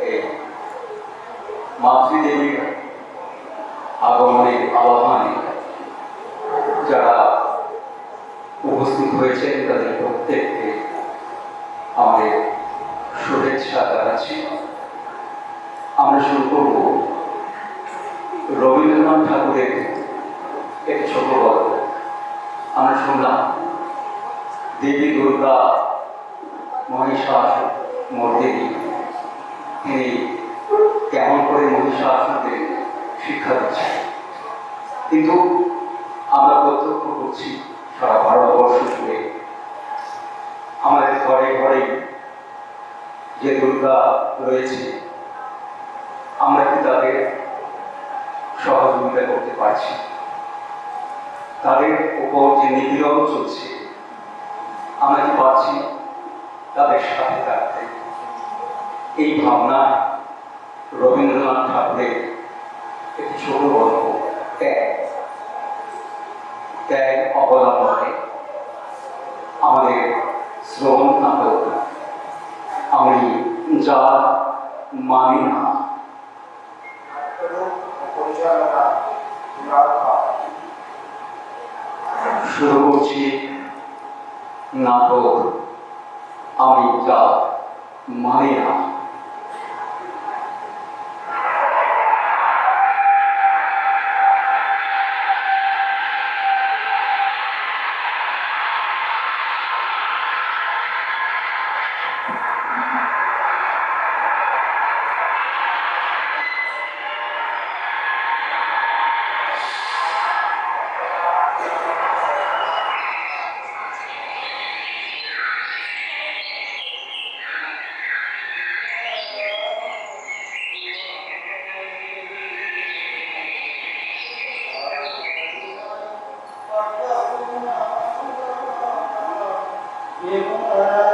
এই মাতৃদেবীর আগমনের আহ্বানে যারা উপস্থিত হয়েছেন, তাদের প্রত্যেককে আমাদের শুভেচ্ছা জানাচ্ছি। আমরা শুরু করব রবীন্দ্রনাথ ঠাকুরের একটি ছোট গল্প। আমরা শুনলাম, দেবী দুর্গা মহিষাস মর্দিনী। তিনি কেমন করে মহিষাসুরকে শিক্ষা দিচ্ছেন? কিন্তু আমরা প্রত্যক্ষ করছি, সারা ভারতবর্ষ জুড়ে আমাদের ঘরে ঘরে যে দুর্গা রয়েছে, আমরা কি তাদের সহযোগিতা করতে পারছি? তাদের উপর যে নিপীড়ন চলছে, আমরা কি পারছি তাদের সাথে থাকতে? এই ভাবনা রবীন্দ্রনাথ ঠাকুরের একটি ছোট গল্প, ত্যাগ। ত্যাগ অবলম্বনে আমাদের শ্রবণ নাটক, আমি যা মানি না। শুরু করছি নাটক, আমি যা মানি না। বলে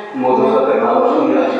এসে মধুসাথে নাম শুনে আসি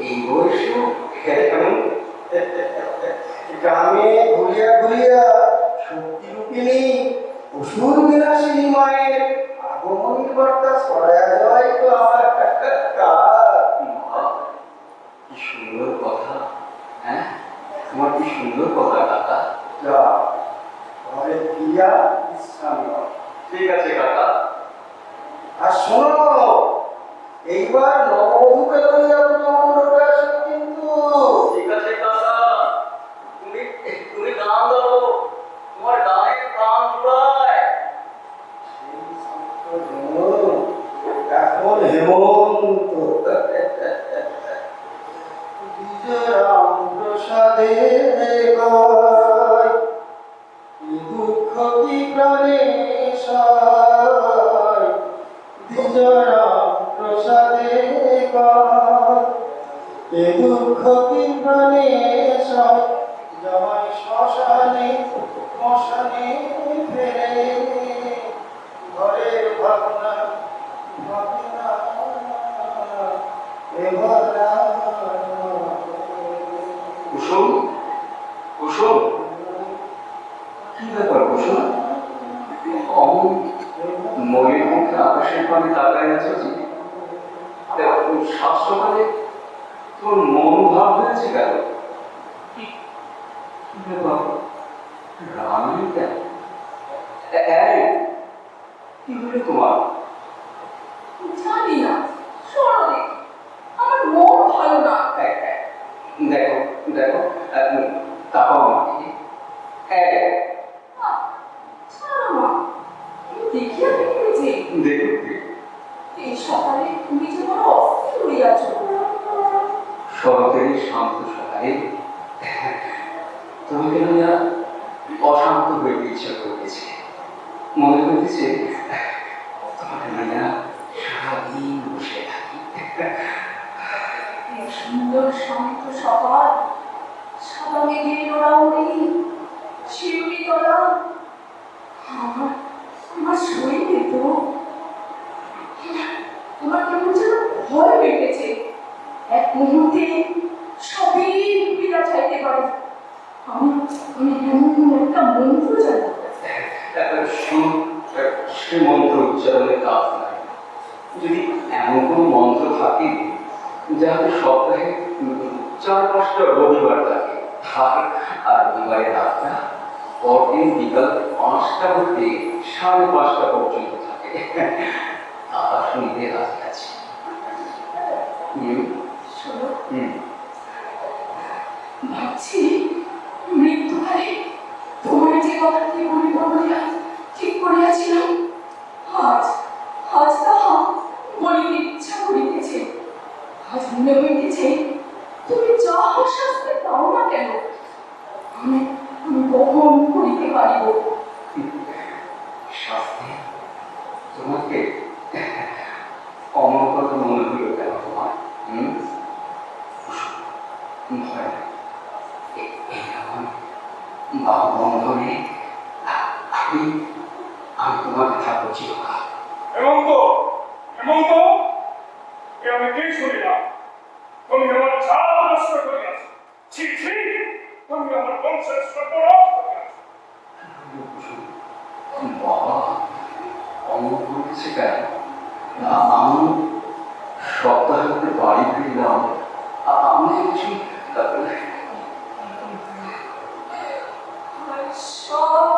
এই বয়সেও কেমন? গ্রামে ঘুরিয়া ঘুরিয়া শক্তি রূপিণী অসুর বিনাশিনী মায়ের আগমনী বার্তা ছড়ায়া তো আমার কি সুন্দর কথা হ্যাঁ? তোমার কি সুন্দর কথা কাকা? যা ঘরে ফিরিয়া বিশ্রাম ঠিক আছে কাকা। আর শোনো এইবার নববধূকে লইয়া যাব মণ্ডপে আসো কিন্তু। ঠিক আছে কাকা তুমি তুমি গান দাও তোমার গানে প্রাণ জুড়ায় এখন হেমন্ত দেখো, সাত সকালে তোর মনোভাব হয়েছে কেন? রানী কেন? কি হলো তোমার? জানি না শোনো আমার মন ভালো না। দেখো দেখো তাকাও আমাকে। দেখো দেখো। সকালে তুমি যে বড় অস্থির হইয়াছ শরতের শান্ত সকালে তুমি কেন অশান্ত হইতে ইচ্ছা করিতেছে। মনে হইতেছে তোমাকে লইয়া সারাদিন বসে থাকি এই সুন্দর শান্ত সকাল সাদা মেঘের ওড়াউড়ি শিউলি তলা আমার আমার শরীরে তো তোমার কেমন যেন ভয় পেটেছে এক মুহূর্তে সবই বিরা চাইতে পারে আমি আমি এমন একটা মন্ত্র জানি সু- সে মন্ত্র উচ্চারণের কাজ নাই যদি এমন কোনো মন্ত্র থাকে যাহাতে সপ্তাহে উম চার পাঁচটা রবিবার থাকে আর আর রবিবারের রাতটা পরদিন বিকাল পাঁচটা হতে পর্যন্ত থাকে। তারা শুনিতে রাজি আছে। ভাবছি মৃত্যুকালে তোমার যে কথাটি বলিব বলিয়া ঠিক করিয়াছিলাম আজ আজ তাহা বলিতে ইচ্ছা করিতেছে। আজ মনে হইতেছে তুমি যাহা শাস্তি দাও না কেন আমি আমি করিতে পারিব। শাস্তি? তোমাকে অমন কথা মনে হলো কেন তোমার হুম? ভয় নাই। এ- এরকম বন্ধনে আমি আমি তোমাকে থাকব চিরকাল হেমন্ত হেমন্ত এ আমি কি শুনিলাম তুমি আমার জাত নষ্ট করিয়াছ। ছি ছি তুমি আমার বংশের সর্বনাশ করিয়াছ। বাবা কেন না, আমি সপ্তাহে করে বাড়ি ফিরলাম। আর আমি কিছু সব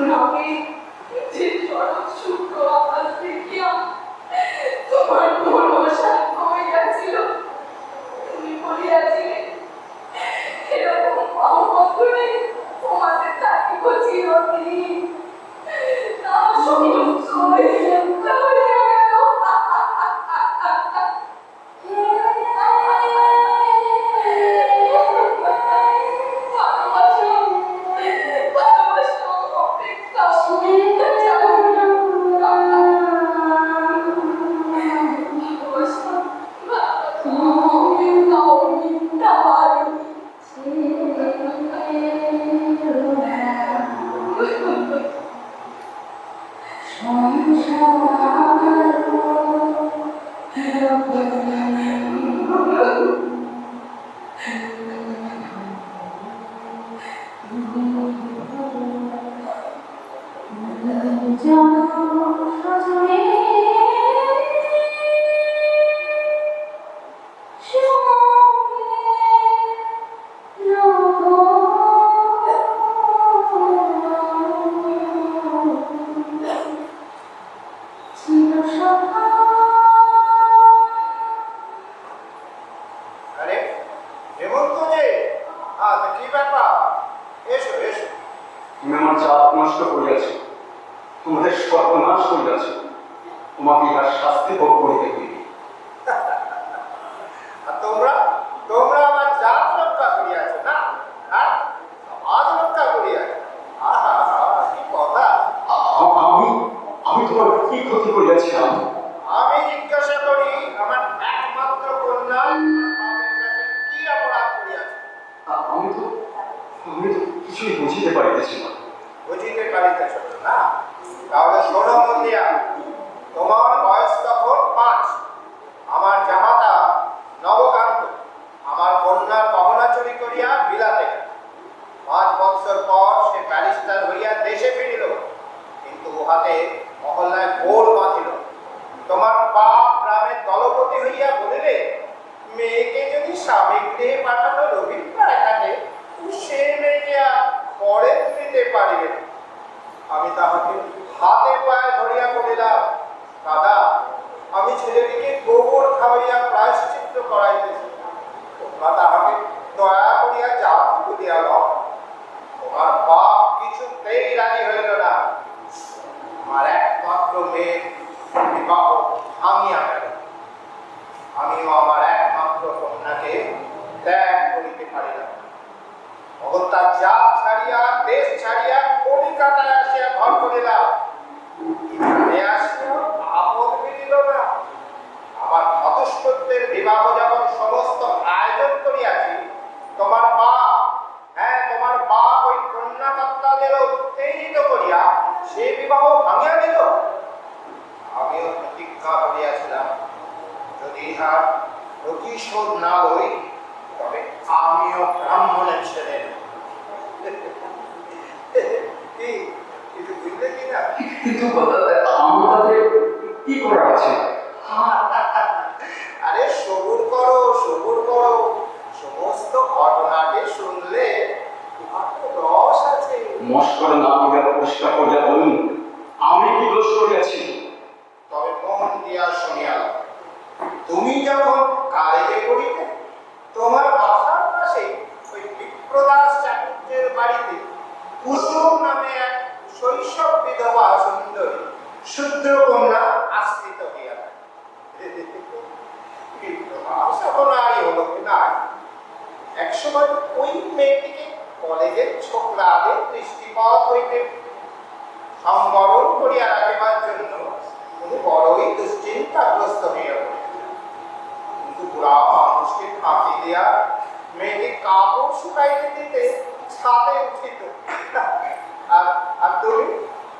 রাগে যে সরল শুক্র আকাশ দেখিয়া তোমার ভরসা কমিয়াছিল তুমি বলিয়াছিলে, এরকম অবন্ধনে তোমাদের থাকিব চিরদিন। তা শুনিল তুমি আমার জাত নষ্ট করিয়াছ। তোমাদের সর্বনাশ করিয়াছ। তোমাকে ইহার শাস্তি ভোগ করিতে হইবে। গোবর খাওয়াইয়া প্রায়শ্চিত্ত করাইতেছে। তোমরা তাহাকে দয়া করিয়া জাহাজটুকু দিয়া লও। তোমার বাপ কিছুতেই রাজি হইল না। আমার একমাত্র মেয়ে বিবাহ থামিয়া গেল। আমিও আমার একমাত্র কন্যাকে ত্যাগ করিতে পারিলাম। তার জাত ছাড়িয়া, দেশ ছাড়িয়া কলিকাতায় আসিয়া ঘর করিলাম আসিয়া আপদ মিলিল না। অষ্টত্বের বিবাহ যখন সমস্ত আয়োজন করিয়াছি তোমার মা হ্যাঁ তোমার মা ওই কন্যাকর্তাদের উত্তেজিত করিয়া সে বিবাহ ভাঙিয়া দিল। আমিও প্রতীক্ষা করিয়াছিলাম যদি ইহার প্রতিশোধ না লই তবে আমিও ব্রাহ্মণের ছেলে। কি কিছু বুঝলে কিনা? কিছু কথা আমাদের কি করা আছে হ্যাঁ সবুর করো। ফাঁকি দেয়া, মেয়েকে কাপড় শুকাইতে দিতে ছাদে উঠিত। আর আর তুমি?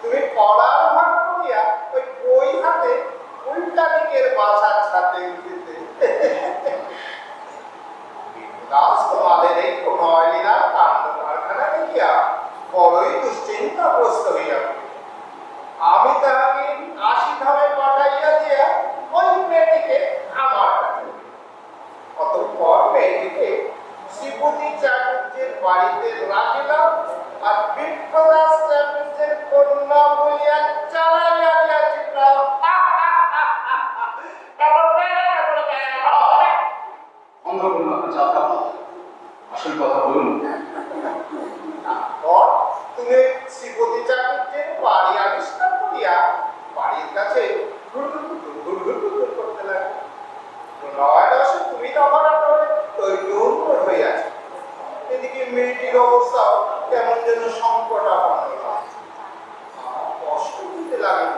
তুমি পড়ার ভাগ করিয়া ওই বই হাতে উল্টা দিকের বাসার ছাদে উঠিতে। গাছ তোমাদের এই নয়লীলা কাণ্ড কারখানা দেখিয়া বড়ই দুশ্চিন্তাগ্রস্ত হইয়া আমি তাহাকে আশি ধামে পাঠাইয়া দিয়া ওই মেয়েটিকে আমার কাছে অতঃপর মেয়েটিকে শ্রীপতি চাটুর্যের বাড়িতে রাখিলাম আর বিপ্রদাস চাটুর্যের কন্যা বলিয়া চালাইয়া দিয়াছিলাম বন্ধ করুন আপনার যাত্রা আসল কথা বলুন তারপর তুমি শ্রীপতি চাটুর্যের বাড়ি আবিষ্কার করিয়া বাড়ির কাছে ঘুরঘুর ঘুরঘুর ঘুরঘুর করতে লাগলে নয় দশে তুমি তখন আপনার তৈরি হয়ে আছে এদিকে মেয়েটির অবস্থাও কেমন যেন সংকটাপন্ন আমার কষ্ট দিতে লাগল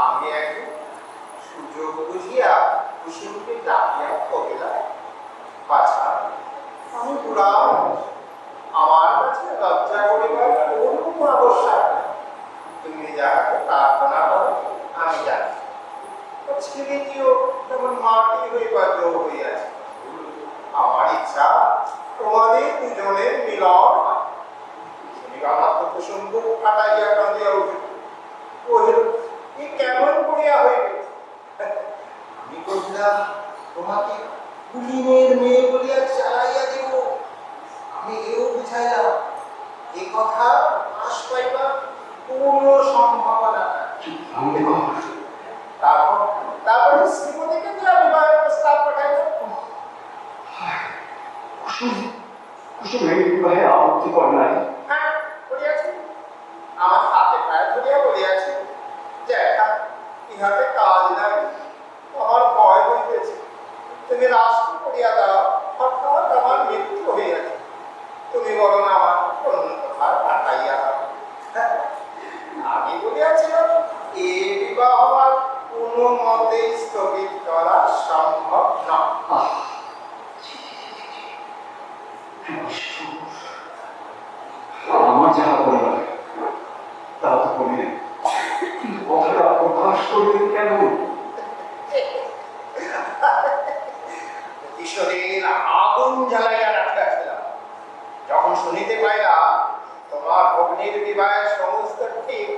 আমি একদিন সুযোগ বুঝিয়া কুসুমকে ডাকিয়া কহিলাম বাছা আমি পুরাণ আমার কাছে লজ্জা করিবার কোনো আবশ্যক নেই তুমি যাহাকে প্রার্থনা করো আমি জানি ও ছেলেটিও তেমন মাটি হইবার যোগ হইয়াছে আমার ইচ্ছা তোমাদের দুজনের মিলন শুনিবামাত্র কুসুম বুক ফাটাইয়া কাঁদিয়া উঠিল কহিল এ কেমন করিয়া হইবে? আমি কহিলাম তোমাকে কুলিনের মেয়ে বলিয়া চালাইয়া দিব। আমি এও বুঝাইলাম এ কথা আশ পাইবার কোনো সম্ভাবনা তারপর তারপর শ্রীমতীকে যে বাইরে প্রস্তাব পাঠাইলাম কুসুম কুসুম এই বিবাহে আপত্তি কর নাই। হ্যাঁ আমার হাতে পায়ে ধরিয়া বলিয়াছি যে একটা ইহাতে কাজ নাই আমার ভয় হইতেছে তুমি রাষ্ট্র করিয়া দাও হঠাৎ আমার মৃত্যু হইয়াছে তুমি বরং আমার অন্য কোথাও পাঠাইয়া দাও হ্যাঁ, আমি বলিয়াছিলাম এ বিবাহ আর কোনো মতেই স্থগিত করা সম্ভব নয় আহ ছি, ছি, ছি, ছি, ছি। কি নিষ্ঠুর। আমার যাহা করিবার তাহা তো করিলেন কিন্তু কথাটা প্রকাশ করিলেন কেন কিশোরীর আগুন জ্বালাইয়া রাখিয়াছিলাম যখন শুনিতে পাইলাম তোমার অগ্নির বিবাহের সমস্ত ঠিক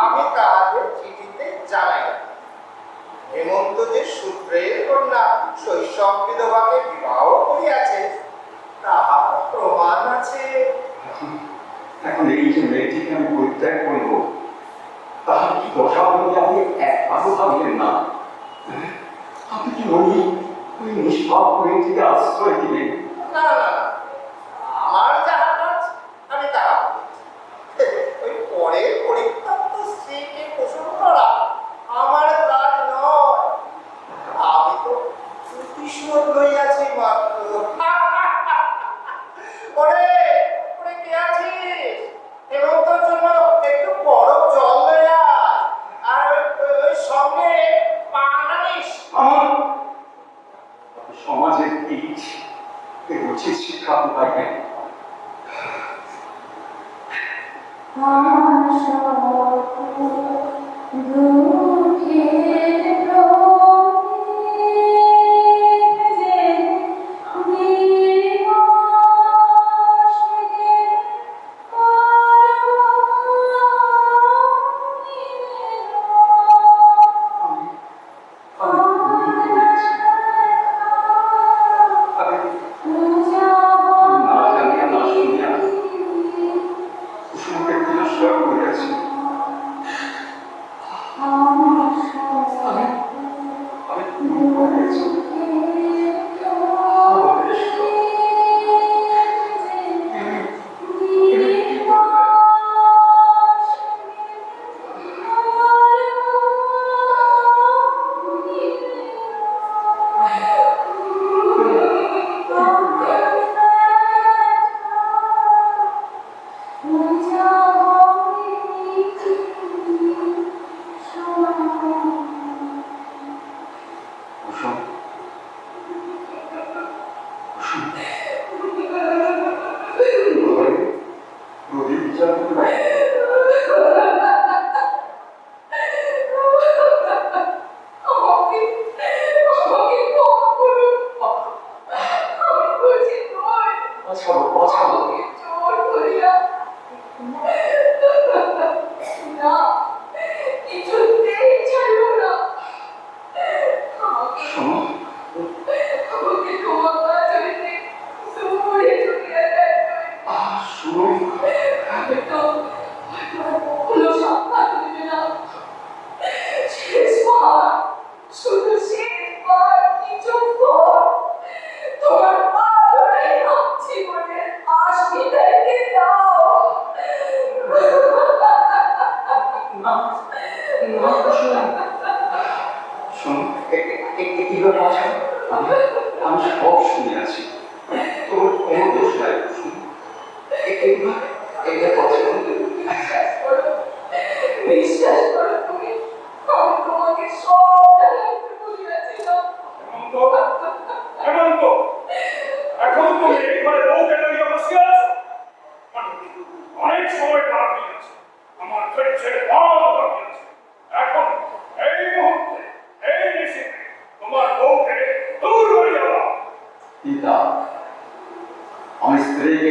আমি তাহাদের চিঠিতে জানাইলাম হেমন্ত যে সূত্রের কন্যা শৈশব বিধবাকে বিবাহ করিয়াছে। তাহার প্রমাণ আছে। এখন এখন এই যে মেয়েটিকে আমি পরিত্যাগ করব তাহার কি দশা বলে আপনি একবারও ভাবলেন না? আপনি কি ওই ওই নিষ্পাপ মেয়েটিকে আশ্রয় দিলেন? না না না। আমার যাহা কাজ আমি তাহা করি। ওই পরে পরিত্যক্ত স্ত্রীকে পোষণ করা আমার কাজ নয় আমি তো প্রতিশোধ লইয়াছি মাত্র ওরে ওরে কে আছিস হেমন্তর জন্য একটু বরফ জল লইয়া আয়। আর ওই- ওই- ওই সঙ্গে পান আনিস আমার আপনি সমাজের বীজ এর উচিত শিক্ষা আপনি পাইবেন আমার সকল স্ত্রীকে